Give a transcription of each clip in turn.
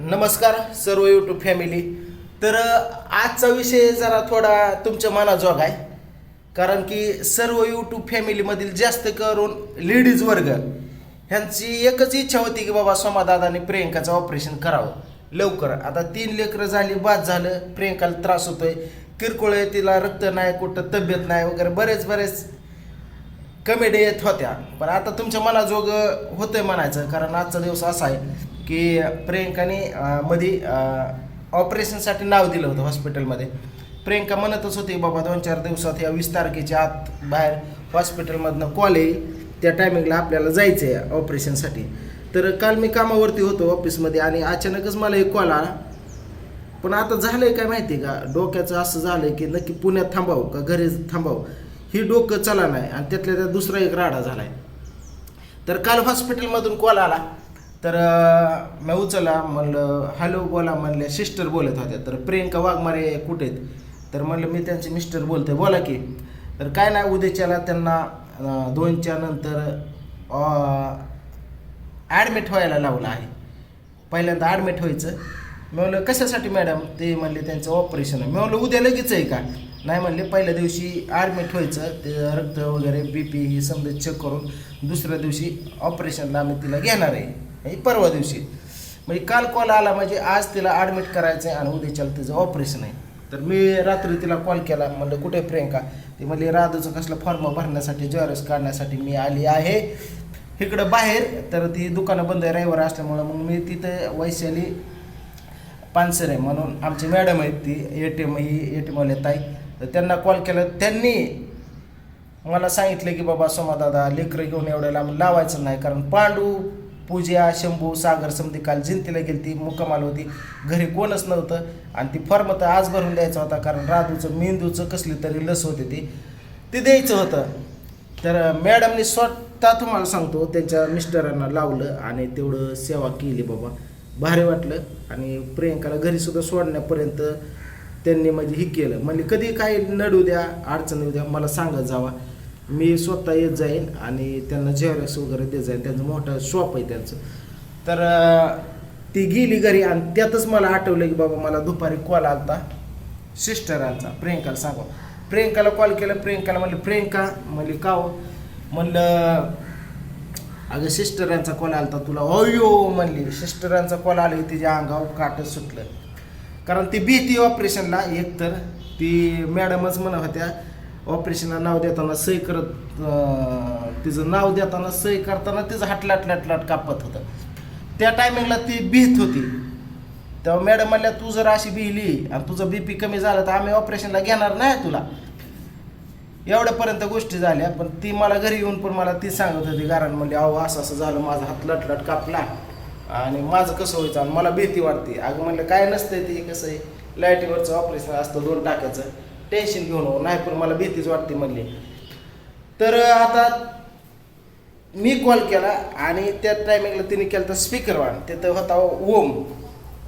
नमस्कार सर्व YouTube family तर आजचा विषय जरा थोडा तुमच्या मनाजोग आहे. कारण की सर्व यूट्यूब फॅमिलीमधील जास्त करून लेडीज वर्ग ह्यांची एकच इच्छा होती की बाबा सोमादादाने प्रियंकाचं ऑपरेशन करावं. लवकर. आता तीन लेकरं झाली बाद झालं प्रियंकाला त्रास होतोय. किरकोळ आहे तिला रक्त नाही कुठं तब्येत नाही वगैरे बरेच बरेच कमेडी येत होत्या. पण आता तुमच्या मनाजोग होतंय म्हणायचं कारण आजचा दिवस असा आहे. की प्रियंकाने मध्ये ऑपरेशनसाठी नाव दिलं होतं हॉस्पिटलमध्ये प्रियंका म्हणतच होती बाबा दोन चार दिवसात या वीस तारखेच्या आत बाहेर हॉस्पिटलमधनं कॉल येईल. त्या टायमिंगला आपल्याला जायचं आहे ऑपरेशनसाठी तर काल मी कामावरती होतो ऑफिसमध्ये आणि अचानकच मला एक कॉल आला. पण आता झालं आहे काय माहिती का? डोक्याचं असं झालं आहे की नक्की पुण्यात थांबावं का घरी थांबावं? ही डोकं चला नाही आणि त्यातल्या त्यात दुसरा एक राडा झाला आहे तर काल हॉस्पिटलमधून कॉल आला. तर मी उचला म्हणलं हॅलो बोला म्हणले सिस्टर बोलत होत्या. तर प्रियंका वाघमारे कुठे आहेत? तर म्हणलं मी त्यांचे मिस्टर बोलते बोला की. तर काय नाही उद्याच्याला त्यांना दोनच्या नंतर ॲडमिट व्हायला लावलं आहे. पहिल्यांदा ॲडमिट व्हायचं. मी म्हणलं कशासाठी मॅडम ते म्हणले त्यांचं ऑपरेशन आहे. मी म्हणलं उद्या लगेच आहे का? नाही म्हणले पहिल्या दिवशी ॲडमिट व्हायचं. ते रक्त वगैरे बी पी ही समजा चेक करून दुसऱ्या दिवशी ऑपरेशनला आम्ही तिला घेणार आहे. म्हणजे परवा दिवशी. म्हणजे काल कॉल आला म्हणजे आज तिला ॲडमिट करायचं आहे आणि उद्याच्याला तिचं ऑपरेशन आहे. तर मी रात्री तिला कॉल केला म्हणलं कुठे प्रियंका? ती म्हणली राधूचं कसलं फॉर्म भरण्यासाठी ज्वेरस काढण्यासाठी मी आली आहे. इकडं बाहेर. तर ती दुकानं बंद आहे रविवार असल्यामुळं मग मी तिथं वैशाली पानसर आहे म्हणून आमची मॅडम आहेत ती ए टी एम ही ए टी एमवाले ताई. तर त्यांना कॉल केला. त्यांनी मला सांगितलं की बाबा सोमादादा लेकरं घेऊन एवढ्या लांब लावायचं नाही कारण पांडू पूजा शंभू सागर समधी काल जिंतीला गेली ती मुक्कामाल होती. घरी कोणच नव्हतं. आणि ती फॉर्म तर आज भरून द्यायचा होता कारण राधूचं मेंदूचं कसली तरी लस होती ती. ती द्यायचं होतं. तर मॅडमनी स्वतः तुम्हाला सांगतो त्यांच्या मिस्टरांना लावलं आणि तेवढं सेवा केली बाबा. भारी वाटलं. आणि प्रियंकाला घरीसुद्धा सोडण्यापर्यंत त्यांनी म्हणजे हे केलं. म्हणजे कधी काही नडू द्या अडचण येऊ द्या मला सांगत जावा. मी स्वतः येत जाईन आणि त्यांना जेवऱ्यास वगैरे देत जाईन. त्यांचं मोठं शॉप आहे त्यांचं. तर ती गेली घरी आणि त्यातच मला आठवलं की बाबा मला दुपारी कॉल आलता. सिस्टरांचा प्रियंकाला सांगा प्रियंकाला कॉल केला. प्रियंकाला म्हणलं प्रियंका म्हणली का हो? म्हणलं अगं सिस्टरांचा कॉल आलता तुला. अयो म्हणली. सिस्टरांचा कॉल आला तिच्या अंगावर काटच सुटलं. कारण ती भीती ऑपरेशनला एकतर ती मॅडमच म्हणत होत्या ऑपरेशनला नाव देताना सही करत तिचं नाव देताना सही करताना तिचं हाटलाट लाटलाट कापत होतं. त्या टायमिंगला ती भीत होती. तेव्हा मॅडम म्हणल्या तू जर अशी भिली आणि तुझं बी पी कमी झालं तर आम्ही ऑपरेशनला घेणार नाही तुला. एवढ्यापर्यंत गोष्टी झाल्या पण ती मला घरी येऊन पण मला ती सांगत होती कारण म्हणजे अहो असं असं झालं माझा हात लटलट कापला आणि माझं कसं व्हायचं आणि मला भीती वाटते. अगं म्हणलं काय नसतंय ते कसं आहे? लाईटीवरचं ऑपरेशन असतं दोन टाक्याचं. टेन्शन घेऊन नको नाही पण मला भीतीच वाटते म्हणली. तर आता मी कॉल केला आणि त्या टायमिंगला तिने केलं तर स्पीकर वाढ तिथं होता ओम.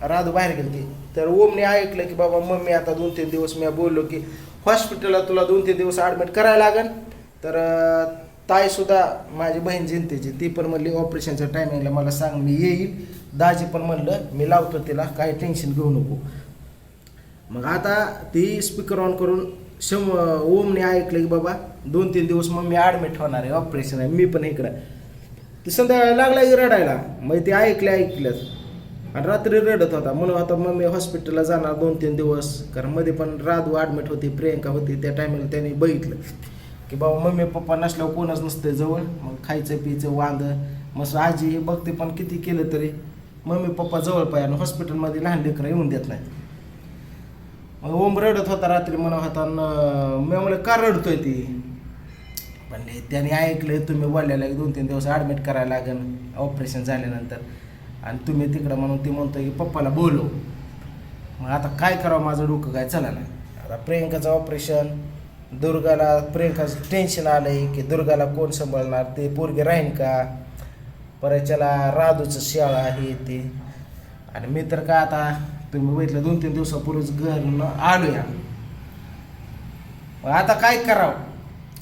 राधू बाहेर गेली तर ओमने ऐकलं की बाबा मम्मी आता दोन तीन दिवस मी बोललो की हॉस्पिटलला तुला दोन तीन दिवस ॲडमिट करायला लागेल तर ताईसुद्धा माझी बहीण जिंतीची. ती पण म्हणली ऑपरेशनच्या टायमिंगला मला सांग मी येईल. दाजी पण म्हणलं मी लावतो तिला काही टेन्शन घेऊ नको. मग आता ती स्पीकर ऑन करून शम ओमने ऐकलं की बाबा दोन तीन दिवस मग मी ॲडमिट होणार आहे ऑपरेशन आहे मी पण इकडं. ते संध्याकाळी लागला की रडायला. मग ते ऐकले ऐकलंच. आणि रात्री रडत होता. म्हणून आता मग मी हॉस्पिटलला जाणार दोन तीन दिवस. कारण मध्ये पण राधू ॲडमिट होती प्रियंका होती. त्या टायमाला त्यांनी बघितलं. की बाबा मम्मी पप्पा नसल्यावर कोणच नसते जवळ. मग खायचं पियचं वांद. मग आजी हे बघते पण किती केलं तरी. मम्मी पप्पा जवळ पाहिजे आणि हॉस्पिटलमध्ये लहान लेकरं येऊन देत नाही मग ओम रडत होता रात्री म्हणत होता मी म्हणलं का रडतोय ती? म्हणले त्याने ऐकलं तुम्ही बोललेलं दोन तीन दिवस ॲडमिट करायला लागेल ऑपरेशन झाल्यानंतर. आणि तुम्ही तिकडं म्हणून ती म्हणतो की पप्पाला बोलव. मग आता काय करावं माझं डोकं काय चला ना आता प्रियंकाचं ऑपरेशन दुर्गाला प्रियंकाचं टेन्शन आलं आहे की दुर्गाला कोण सांभाळणार? ते पोरगे राहीन का? परत त्याला राधूचं शाळा हे ते. आणि मी तर का आता तुम्ही बघितलं दोन तीन दिवसापूर्वीच घरून आलोया मग आता काय करावं?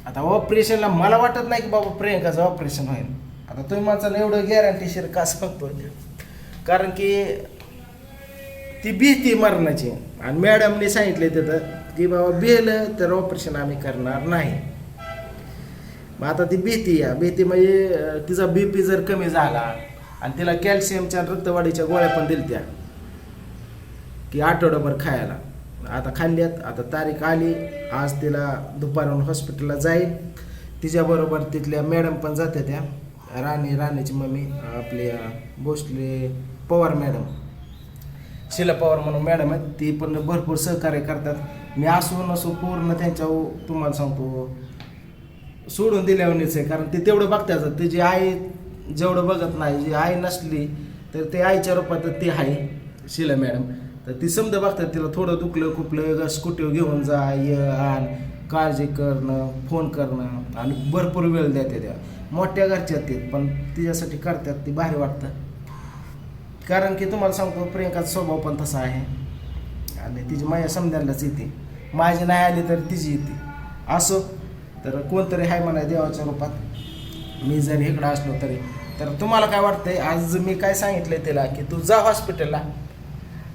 आता ऑपरेशनला मला वाटत नाही की बाबा प्रियंकाचं ऑपरेशन होईल. आता तुम्ही माझं एवढं गॅरंटीशीर का सांगतो कारण की ती भीती मरणाची. आणि मॅडमने सांगितले तिथं की बाबा बेलं तर ऑपरेशन आम्ही करणार नाही. मग आता ती भीती या भीती म्हणजे तिचा बी पी जर कमी झाला आणि तिला कॅल्शियमच्या रक्तवाढीच्या गोळ्या पण दिलत्या की आठवडाभर खायला. आता खाल्ल्यात आता तारीख आली आज तिला दुपारून हॉस्पिटलला जाईल. तिच्याबरोबर तिथल्या मॅडम पण जाते त्या. राणी राणीची मम्मी आपल्या भोसले पवार मॅडम शिला पवार म्हणून मॅडम आहेत. ती पण भरपूर सहकार्य करतात. मी असो नसो पूर्ण त्यांच्या तुम्हाला सांगतो सोडून दिल्यावरच आहे. कारण ते तेवढं बघतात तिची आई जेवढं बघत नाही जी आई नसली तर ते आईच्या रूपात ती आहे शिला मॅडम तर ती समजा बघतात तिला थोडं दुखलं खुपलं स्कूटीवर घेऊन जा ये आण काळजी करणं फोन करणं आणि भरपूर वेळ देते त्या. मोठ्या घरच्या आहेत पण तिच्यासाठी करतात ती भारी वाटतं. कारण की तुम्हाला सांगतो प्रियंकाचा स्वभाव पण तसा आहे. आणि तिची माया समजायलाच येते. माझी नाही आली तर तिची येते. असो. तर कोणतरी आहे म्हणा देवाच्या रूपात. मी जर इकडं असलो तरी. तर तुम्हाला काय वाटतंय? आज मी काय सांगितलंय तिला की तू जा हॉस्पिटलला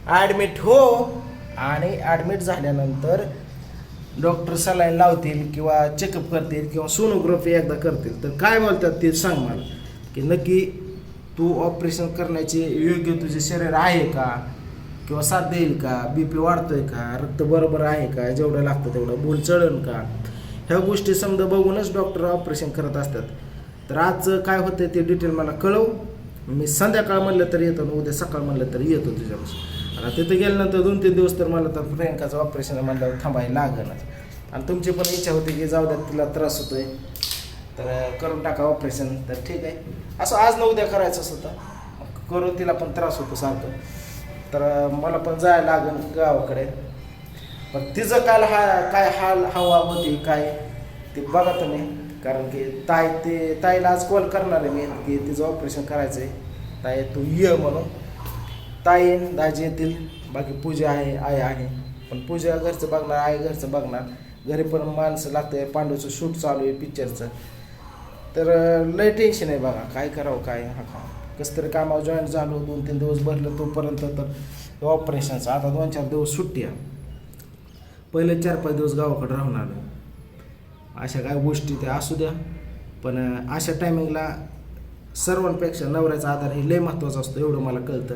ॲडमिट हो आणि ॲडमिट झाल्यानंतर डॉक्टर सलाईन लावतील किंवा चेकअप करतील किंवा सोनोग्राफी एकदा करतील. तर काय बोलतात ते सांग मला. की नक्की तू ऑपरेशन करण्याचे योग्य तुझे शरीर आहे का? किंवा साथ देईल का? बी पी वाढतोय का? रक्त बरोबर आहे का? जेवढं लागतं तेवढं भूल चढण का? ह्या गोष्टी समजा बघूनच डॉक्टर ऑपरेशन करत असतात. तर आजचं काय होतं ते डिटेल मला कळव. मी संध्याकाळ म्हणलं तरी येतो आणि उद्या सकाळ म्हणलं तरी येतो तुझ्यापासून आणि तिथे गेल्यानंतर दोन तीन दिवस तर मला तर प्रियंकाचं ऑपरेशन म्हणलं थांबायला लागणच आणि तुमची पण इच्छा होती की जाऊ द्या तिला त्रास होतोय. तर करून टाका ऑपरेशन तर ठीक आहे. असं आज न उद्या करायचं होतं मग करून तिला पण त्रास होतो सारखं. तर मला पण जायला लागेल गावाकडे. पण तिचं काल हा काय हाल हवा होती काय ते बघा तुम्ही. कारण की ताई ते ताईला आज कॉल करणार आहे मी की तिचं ऑपरेशन करायचं आहे ताई तू ये म्हणून. ताई दाजी येतील. बाकी पूजा आहे आई आहे. पण पूजा घरचं बघणार आई घरचं बघणार. घरी पण माणसं लागते पांडूचं शूट चालू आहे पिक्चरचं तर लय टेन्शन आहे बघा काय करावं काय हा का कसं तरी कामावर जॉईन झालो दोन तीन दिवस भरलं तोपर्यंत तर ऑपरेशनचं आता दोन चार दिवस सुट्टी आहे. पहिले चार पाच दिवस गावाकडे राहणार अशा काय गोष्टी त्या असू द्या. पण अशा टायमिंगला सर्वांपेक्षा नवऱ्याचा आधार हे लय महत्त्वाचा असतो एवढं मला कळतं.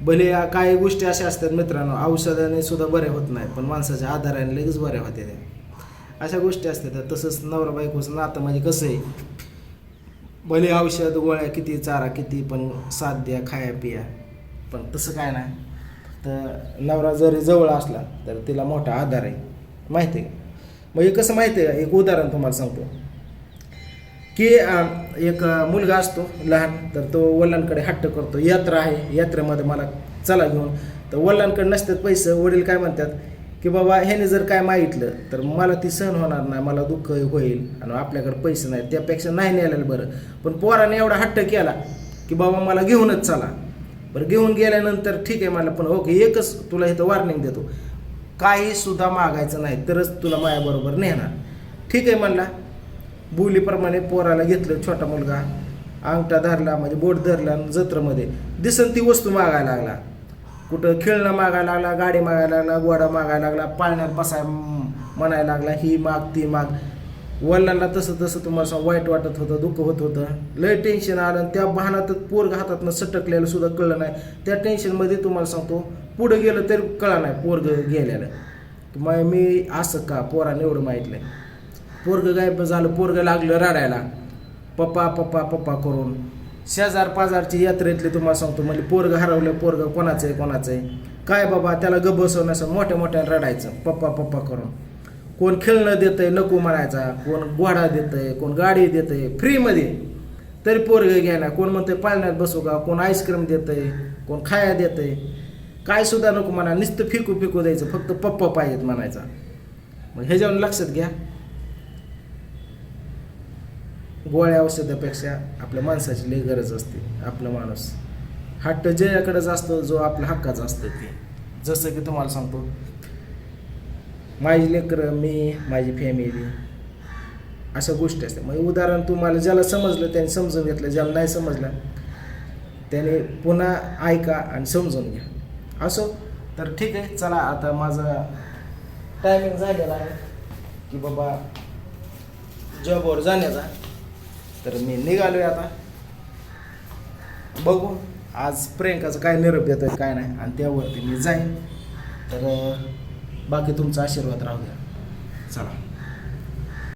भले या काही गोष्टी अशा असतात मित्रांनो औषधाने सुद्धा बऱ्या होत नाही पण माणसाच्या आधाराने लगेच बऱ्या होते त्या अशा गोष्टी असतात. तसंच नवरा बायकोचं नातं म्हणजे कसं आहे? भले औषध गोळ्या किती चारा किती पण साथ द्या खाया पिया. पण तसं काय नाही. तर नवरा जरी जवळ असला तर तिला मोठा आधार आहे. माहिती आहे? म्हणजे कसं माहिती आहे? एक उदाहरण तुम्हाला सांगतो. की एक मुलगा असतो लहान तर तो वडिलांकडे हट्ट करतो यात्रा आहे यात्रेमध्ये मला चला घेऊन. तर वडिलांकडे नसतात पैसे वडील काय म्हणतात की बाबा ह्याने जर काय मागितलं तर मला ती सहन होणार नाही मला दुःख होईल आणि आपल्याकडे पैसे नाहीत त्यापेक्षा नाही न्यायला बरं. पण पोराने एवढा हट्ट केला की बाबा मला घेऊनच चला. बरं घेऊन गेल्यानंतर ठीक आहे मला पण ओके एकच तुला इथं वॉर्निंग देतो. काही सुद्धा मागायचं नाही तरच तुला माझ्याबरोबर नेणार. ठीक आहे म्हणला. बोलीप्रमाणे पोराला घेतलं छोटा मुलगा. अंगठा धरला म्हणजे बोट धरला आणि जत्रेमध्ये. दिसन ती वस्तू मागायला लागला. कुठं खेळणं मागायला लागला गाडी मागायला लागला गोडा मागायला लागला पाळण्यात बसाय म्हणायला लागला ही माग ती माग. वडिलांना तसं तसं तुम्हाला सांग वाईट वाटत होतं दुःख होत होतं. लय टेन्शन आलं आणि त्या भानातच पोरग हातातनं सटकलेलं सुद्धा कळलं नाही. त्या टेन्शनमध्ये तुम्हाला सांगतो पुढं गेलं तरी कळा नाही पोरग गेलेलं. मग मी असं का पोराने एवढं माहितलं पोरग गायब झालं पोरग लागलं रडायला. पप्पा पप्पा पप्पा करून. शेजार पाजारची यात्रेतली तुम्हाला सांगतो म्हणजे पोरग हरवलं पोरग कोणाचं आहे कोणाचं आहे. काय बाबा त्याला ग असं मोठ्या मोठ्याने रडायचं पप्पा पप्पा करून. कोण खेळणं देतंय नको म्हणायचा. कोण घोडा देतंय कोण गाडी देतंय फ्रीमध्ये. तरी पोरग घ्यायला. कोण म्हणतंय पाळण्यात बसू का? कोण आईस्क्रीम देतंय कोण खाया देतंय. काय सुद्धा नको म्हणा. नुसतं फिकू फिकू द्यायचं. फक्त पप्पा पाहिजेत म्हणायचा. मग ह्याच्यावर लक्षात घ्या. गोळ्या औषधापेक्षा आपल्या माणसाची लई गरज असते आपला माणूस. हट्ट ज्याकडंच असतो जो आपल्या हक्काचा असतो ते. जसं की तुम्हाला सांगतो माझी लेकरं मी माझी फॅमिली अशा गोष्टी असतात. म्हणजे उदाहरण तुम्हाला ज्याला समजलं त्याने समजून घेतलं ज्याला नाही समजलं त्याने पुन्हा ऐका आणि समजून घ्या. असो? तर ठीक आहे चला आता माझा टायमिंग झालेला आहे की बाबा जॉबवर जाण्याचा. तर मी निघालो आहे आता. बघू आज प्रियंकाचं काय निरोप येत आहे काय नाही. आणि त्यावरती मी जाईन. तर बाकी तुमचा आशीर्वाद राहू द्या. चला.